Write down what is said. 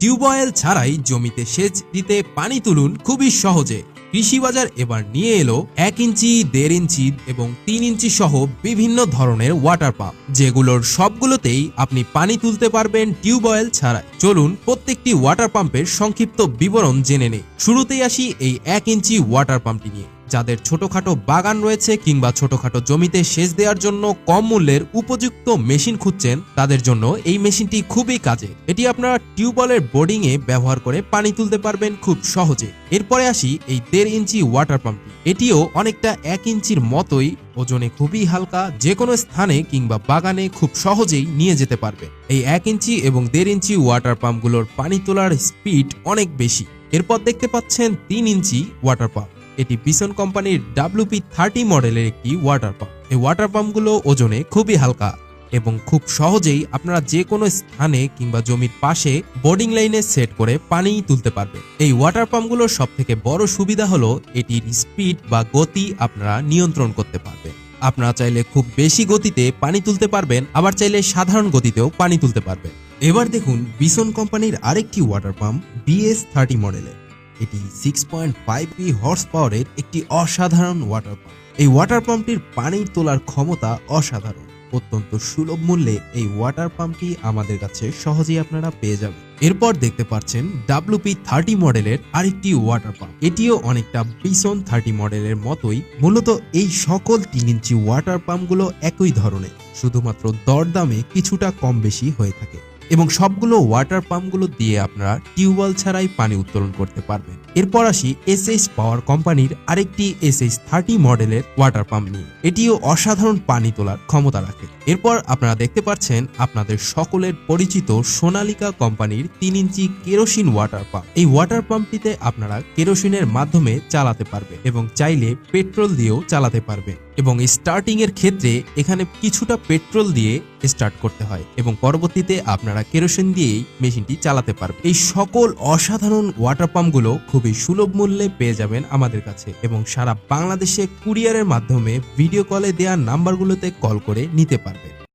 Tubewell ছাড়াই জমিতে সেচ দিতে পানি তুলুন খুবই সহজে। কৃষি বাজার এবার নিয়ে এলো এক ইঞ্চি, দেড় ইঞ্চি এবং তিন ইঞ্চি সহ বিভিন্ন ধরনের ওয়াটার পাম্প যেগুলোর সবগুলোতেই আপনি পানি তুলতে পারবেন টিউবওয়েল ছাড়াই। চলুন প্রত্যেকটি ওয়াটার পাম্পের সংক্ষিপ্ত বিবরণ জেনে নেই। শুরুতেই আসি এই এক ইঞ্চি ওয়াটার পাম্পটি নিয়ে। যাদের ছোটখাটো বাগান রয়েছে কিংবা ছোটখাটো জমিতে সেচ দেওয়ার জন্য কম মূল্যের উপযুক্ত মেশিন খুঁজছেন, তাদের জন্য এই মেশিনটি খুবই কাজে এটি আপনারা টিউবওয়েলের বোর্ডিং এ ব্যবহার করে পানি তুলতে পারবেন খুব সহজে। এরপরে আসি এই দেড় ইঞ্চি ওয়াটার পাম্পটি। এটিও অনেকটা এক ইঞ্চির মতোই ওজনে খুবই হালকা যে কোনো স্থানে কিংবা বাগানে খুব সহজেই নিয়ে যেতে পারবে। এই এক ইঞ্চি এবং দেড় ইঞ্চি ওয়াটার পাম্পগুলোর পানি তোলার স্পিড অনেক বেশি। এরপর দেখতে পাচ্ছেন তিন ইঞ্চি ওয়াটার পাম্প। এটি বিসন কোম্পানির ডাব্লিউপি থার্টি মডেলের একটি ওয়াটার পাম্প এই ওয়াটার পাম্পগুলো ওজনে খুবই হালকা এবং খুব সহজেই আপনারা যে কোনো স্থানে কিংবা জমির পাশে বোর্ডিং লাইনে সেট করে পানি তুলতে পারবেন। এই ওয়াটার পাম্পগুলোর সব থেকে বড় সুবিধা হলো এটির স্পিড বা গতি আপনারা নিয়ন্ত্রণ করতে পারবেন। আপনারা চাইলে খুব বেশি গতিতে পানি তুলতে পারবেন, আবার চাইলে সাধারণ গতিতেও পানি তুলতে পারবেন। এবার দেখুন বিসন কোম্পানির আরেকটি ওয়াটার পাম্প বিএস থার্টি মডেলের। এটি six point five P horse পাওয়ারের একটি অসাধারণ ওয়াটার পাম্প এই ওয়াটার পাম্পটির পানি তোলার ক্ষমতা অসাধারণ। অত্যন্ত সুলভ মূল্যে এই ওয়াটার পাম্পটি আমাদের কাছে সহজেই আপনারা পেয়ে যাবেন। এরপর দেখতে পাচ্ছেন ডাব্লিউপি থার্টি মডেলের আরেকটি ওয়াটার পাম্প এটিও অনেকটা বিসন থার্টি মডেলের মতোই। মূলত এই সকল তিন ইঞ্চি ওয়াটার পাম্পগুলো একই ধরনের। শুধুমাত্র দরদামে কিছুটা কম বেশি হয়ে থাকে। এবং সবগুলো ওয়াটার পাম্পগুলো দিয়ে আপনারা টিউবওয়েল ছাড়াই পানি উত্তোলন করতে পারবেন। এরপর আসি এসএইচ পাওয়ার কোম্পানির আরেকটি এসএইচ থার্টি মডেলের ওয়াটার পাম্প নিয়ে। এটিও অসাধারণ পানি তোলার ক্ষমতা রাখে। এরপর আপনারা দেখতে পাচ্ছেন আপনাদের সকলের পরিচিত সোনালিকা কোম্পানির তিন ইঞ্চি কেরোসিন ওয়াটার পাম্প। এই ওয়াটার পাম্পটিতে আপনারা কেরোসিনের মাধ্যমে চালাতে পারবেন এবং চাইলে পেট্রোল দিয়েও চালাতে পারবেন এবং স্টার্টিং এর ক্ষেত্রে এখানে কিছুটা পেট্রোল দিয়ে স্টার্ট করতে হয় এবং পরবর্তীতে আপনারা কেরোসিন দিয়েই মেশিনটি চালাতে পারবেন এই সকল অসাধারণ ওয়াটার পাম্পগুলো খুবই সুলভ মূল্যে পেয়ে যাবেন আমাদের কাছে এবং সারা বাংলাদেশে কুরিয়ারের মাধ্যমে ভিডিও কলে দেওয়া নাম্বারগুলোতে কল করে নিতে পারবেন।